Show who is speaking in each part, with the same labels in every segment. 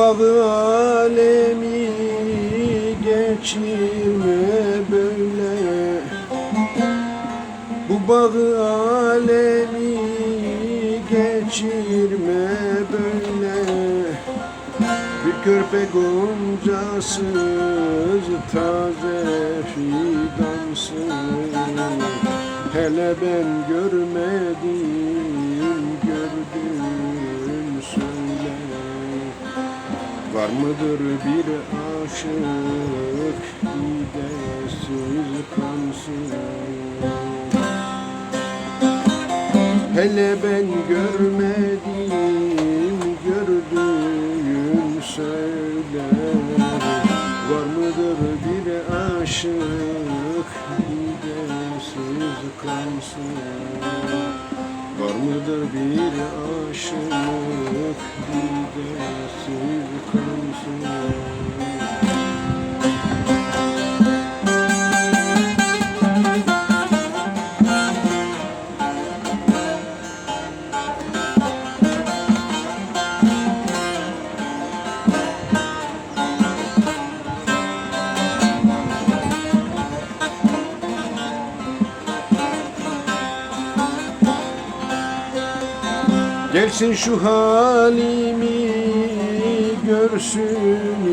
Speaker 1: bağı alemi geçirme böyle. Bu bağı alemi geçirme böyle. Bir körpe goncasız taze fidansın Hele ben görmedim Var mıdır bir aşık? Gidesiz kansın. Hele ben görmedim gördüğüm söyle Var mıdır bir aşık? Gidesiz kansın. Var mıdır bir aşık Gelsin şu halimi görsün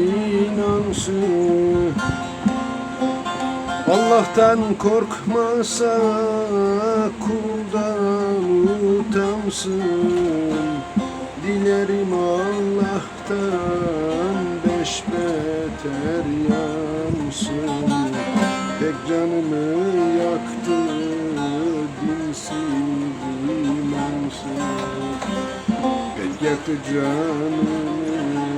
Speaker 1: inansın. Allah'tan korkmasa kuldan utansın. Dilerim Allah'tan beş beter Pek canımı yaktı dinsiz imansın Pek yaktı canımı